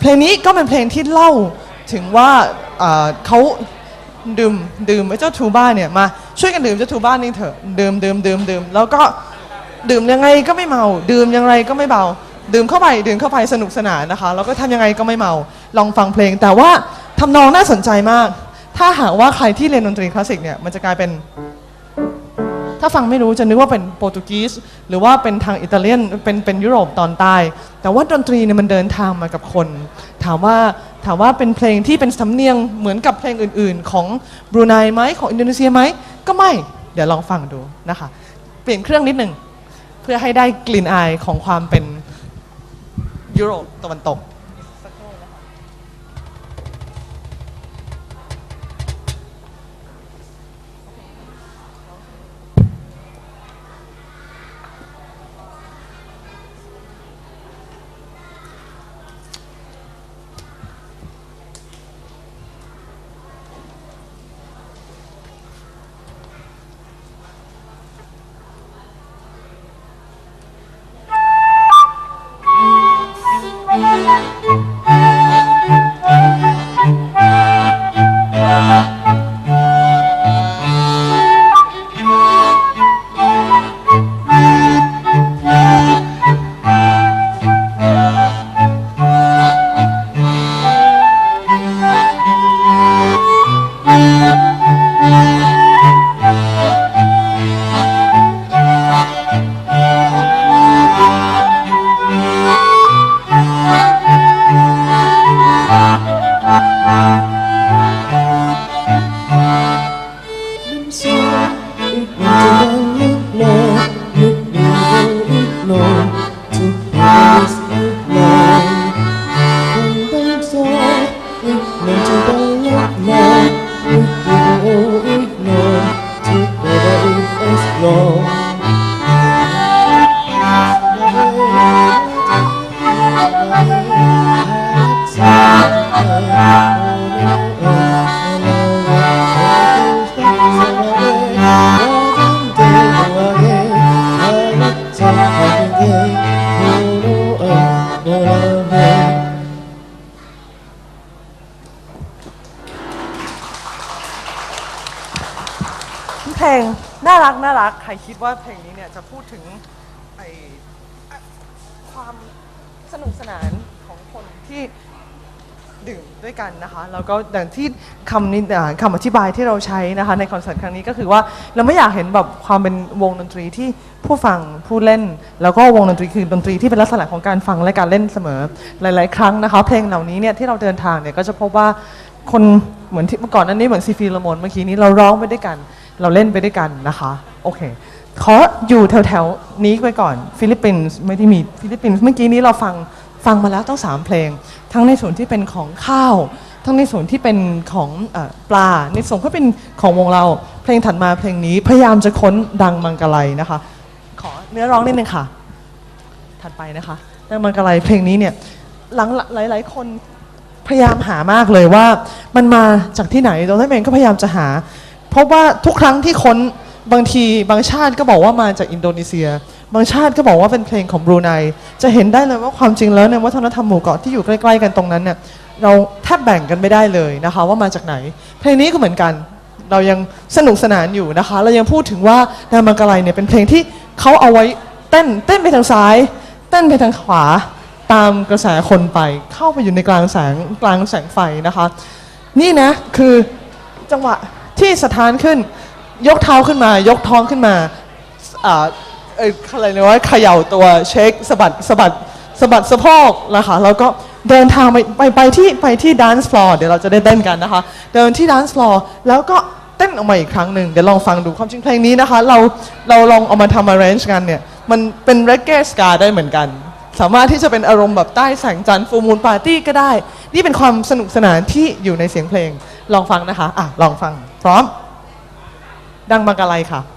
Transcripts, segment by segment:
เพลงนี้ก็เป็นเพลงที่เล่าถึงว่าเขาดื่มดื่มไอ้เจ้าทูบ้าเนี่ยมาช่วยกันดื่มเจ้าทูบ้านี่เถอะดื่มดื่มดื่มดื่มแล้วก็ดื่มยังไงก็ไม่เมา ดื่มยังไงก็ไม่เบา ดื่มเข้าไปดื่มเข้าไปสนุกสนานนะคะแล้วก็ทำยังไงก็ไม่เมาลองฟังเพลง แต่ว่าทำนองน่าสนใจมาก ถ้าหากว่าใครที่เรียนดนตรีคลาสสิกเนี่ยมันจะกลายเป็น ถ้าฟังไม่รู้จะนึกว่าเป็นโปรตุเกสหรือว่าเป็นทางอิตาเลียนเป็นเป็นยุโรปตอนใต้ แต่ว่าดนตรีเนี่ยมันเดินทางมากับคน ถามว่าถามว่าเป็นเพลงที่เป็นสำเนียงเหมือนกับเพลงอื่น ๆ ของบรูไนไหมของอินโดนีเซียไหมก็ไม่ เดี๋ยวลองฟังดูนะคะ เปลี่ยนเครื่องนิดหนึ่งเพื่อให้ได้กลิ่นอายของความเป็นยุโรปตะวันตก เพลงน่ารักน่ารักใครคิดว่าเพลงนี้เนี่ยจะพูดถึงไอความสนุกสนานของคนที่ดื่มด้วยกันนะคะแล้วก็อย่างที่คำนี้อ่าคำอธิบายที่เราใช้นะคะในคอนเสิร์ตครั้งนี้ก็คือว่าเราไม่อยากเห็นแบบความเป็นวงดนตรีที่ผู้ฟังผู้เล่น แล้วก็วงดนตรีคือดนตรีที่เป็นลักษณะของการฟังและการเล่นเสมอหลาย ๆ ครั้งนะคะเพลงเหล่านี้เนี่ยที่เราเดินทางเนี่ยก็จะพบว่าคนเหมือนที่เมื่อก่อนนั้นนี้เหมือนซีฟีละมนเมื่อกี้นี้เราร้องไปด้วยกัน เราเล่นไปด้วยกันนะคะโอเคขออยู่แถวๆนี้ไปก่อนฟิลิปปินส์ไม่ได้มีฟิลิปปินส์เมื่อกี้นี้เราฟังฟังมาแล้วต้องสามเพลง ทั้งในส่วนที่เป็นของข้าว ทั้งในส่วนที่เป็นของอปลาในส่วนก็เป็นของวงเรา เพลงถัดมาเพลงนี้พยายามจะค้นดังมังกรไลนะคะ ขอเนื้อร้องนิดนึงค่ะ ถัดไปนะคะดังมังกรไลเพลงนี้เนี่ยหลังหลาย ๆ คนพยายามหามากเลยว่ามันมาจากที่ไหนตัวท่านเองก็พยายามจะหา พราะว่าทุกครั้งที่ค้นบางทีบางชาติก็บอกว่ามาจากอินโดนีเซีย บางชาติก็บอกว่าเป็นเพลงของบรูไนจะเห็นได้เลยว่าความจริงแล้วในวัฒนธรรมหมู่เกาะที่อยู่ใกล้ๆกันตรงนั้นเนี่ยเราแทบแบ่งกันไม่ได้เลยนะคะ ว่ามาจากไหน เพลงนี้ก็เหมือนกัน เรายังสนุกสนานอยู่นะคะ เรายังพูดถึงว่านามังกรไลเนี่ยเป็นเพลงที่เขาเอาไว้เต้นเต้นไปทางซ้าย เต้นไปทางขวาตามกระแสคนไป เข้าไปอยู่ในกลางแสงกลางแสงไฟนะคะ นี่นะคือจังหวะ ที่สถานขึ้น ยกเท้าขึ้นมา ยกท้องขึ้นมาอ่าเอ่ออะไรนะว่าเขย่าตัวเช็คสะบัดสะบัดสะบัดสะโพกนะคะแล้วก็เดินทางไปไปไปที่ไปที่ dance floor เดี๋ยวเราจะได้เต้นกันนะคะ เดินที่ dance floor แล้วก็เต้นออกมาอีกครั้งหนึ่งเดี๋ยวลองฟังดูความจริงเพลงนี้นะคะ เราเราลองเอามาทำ arrange กันเนี่ย มันเป็นเร g เก e สกาได้เหมือนกัน สามารถที่จะเป็นอารมณ์แบบใต้แสงจันทร์ฟูมูลปาร์ตี้ก็ได้ นี่เป็นความสนุกสนานที่อยู่ในเสียงเพลงลองฟังนะคะอะลองฟัง พร้อม ดังบังกะไลค่ะนะคะ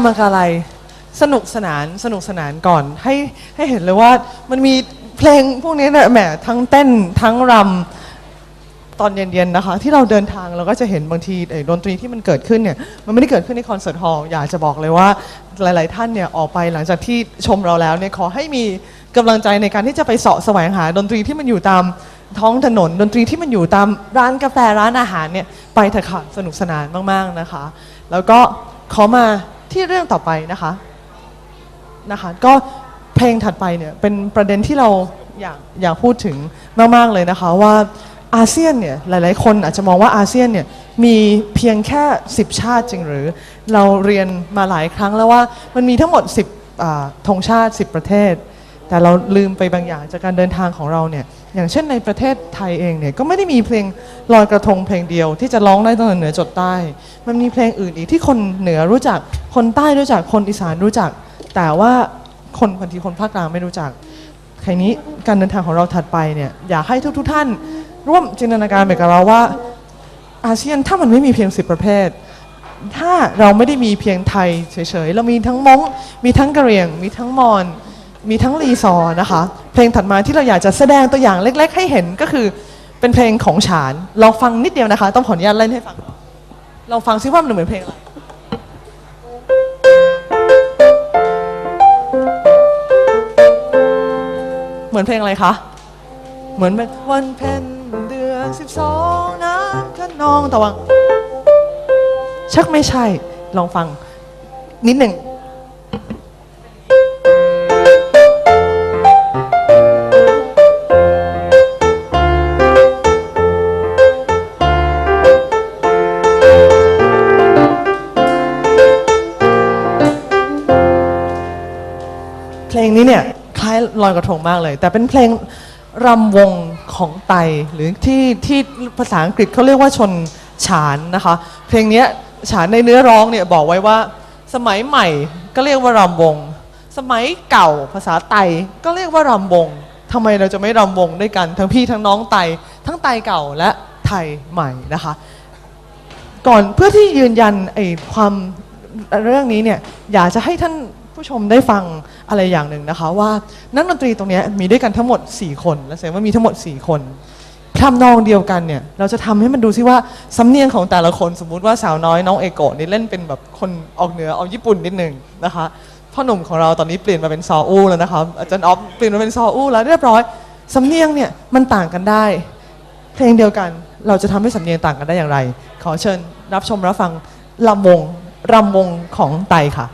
นามากาไลสนุกสนานสนุกสนานก่อน ให้ให้เห็นเลยว่ามันมีเพลงพวกนี้เนี่ยแหมทั้งเต้นทั้งรำตอนเย็นๆนะคะ ที่เราเดินทางเราก็จะเห็นบางทีไอ้ดนตรีที่มันเกิดขึ้นเนี่ยมันไม่ได้เกิดขึ้นในคอนเสิร์ตฮอลล์อยากจะบอกเลยว่าหลาย ๆ ท่านเนี่ยออกไปหลังจากที่ชมเราแล้วเนี่ยขอให้มีกำลังใจในการที่จะไปเสาะแสวงหาดนตรีที่มันอยู่ตามท้องถนนดนตรีที่มันอยู่ตามร้านกาแฟร้านอาหารเนี่ยไปเถอะค่ะสนุกสนานมากๆนะคะ แล้วก็ขอมา ที่เรื่องต่อไปนะคะนะคะ ก็เพลงถัดไปเนี่ยเป็นประเด็นที่เราอยากอยากพูดถึงมาก ๆ เลยนะคะว่าอาเซียนเนี่ยหลาย ๆ คนอาจจะมองว่าอาเซียนเนี่ยมีเพียงแค่ 10 ชาติจริงหรือ เราเรียนมาหลายครั้งแล้วว่ามันมีทั้งหมด 10ธงชาติ 10 ประเทศ แต่เราลืมไปบางอย่างจากการเดินทางของเราเนี่ย อย่างเช่นในประเทศไทยเองเนี่ยก็ไม่ได้มีเพลงลอยกระทงเพลงเดียว ที่จะร้องได้ตั้งแต่เหนือจดใต้ มันมีเพลงอื่นอีกที่คนเหนือรู้จัก คนใต้รู้จัก คนอีสานรู้จัก แต่ว่าคนบางทีคนภาคกลางไม่รู้จักครนี้การเดินทางของเราถัดไปเนี่ยอยากให้ทุกทท่าน ร่วมจินตนาการไปกับเราว่าอาเซียนถ้ามันไม่มีเพียงสิบประเภท ถ้าเราไม่ได้มีเพียงไทยเฉยๆ เรามีทั้งม้งมีทั้งกะเหรี่ยง มีทั้งมอญมีทั้งลีซอนะคะ เพลงถัดมาที่เราอยากจะแสดงตัวอย่างเล็ก ๆ ให้เห็นก็คือเป็นเพลงของฉานเราฟังนิดเดียวนะคะ ต้องขออนุญาตเล่นให้ฟังเราฟังซิว่ามันเหมือนเพลงอะไรเหมือนเพลงอะไรคะ เหมือนเป็นวันเพ็ญเดือนสิบสองน้ำขนองต่ว่าชักไม่ใช่ ลองฟังนิดหนึ่ง เพลงนี้เนี่ยคล้ายลอยกระทงมากเลย แต่เป็นเพลงรำวงของไตหรือที่ที่ภาษาอังกฤษเขาเรียกว่าชนฉานนะคะ เพลงนี้ฉานในเนื้อร้องเนี่ยบอกไว้ว่า สมัยใหม่ก็เรียกว่ารำวง สมัยเก่าภาษาไตก็เรียกว่ารำวงทำไมเราจะไม่รำวงด้วยกัน ทั้งพี่ทั้งน้องไต ทั้งไตเก่าและไทยใหม่นะคะ ก่อนเพื่อที่ยืนยันไอ้ความเรื่องนี้เนี่ยอยากจะให้ท่านผู้ชมได้ฟัง อะไรอย่างหนึ่งนะคะ ว่านักดนตรีตรงนี้มีด้วยกันทั้งหมด 4 คน และแสดงว่ามีทั้งหมด 4 คนทำนองเดียวกันเนี่ยเราจะทำให้มันดูซิว่าสำเนียงของแต่ละคนสมมุติว่าสาวน้อยน้องเอโกะนี่เล่นเป็นแบบคนออกเหนือออกญี่ปุ่นนิดหนึ่งนะคะพ่อหนุ่มของเราตอนนี้เปลี่ยนมาเป็นซออู้แล้วนะคะอาจารย์ออฟเปลี่ยนมาเป็นซออู้แล้วเรียบร้อยสำเนียงเนี่ยมันต่างกันได้ เพลงเดียวกันเราจะทำให้สำเนียงต่างกันได้อย่างไร ขอเชิญรับชมรับฟังลำวงรำวงของไตค่ะ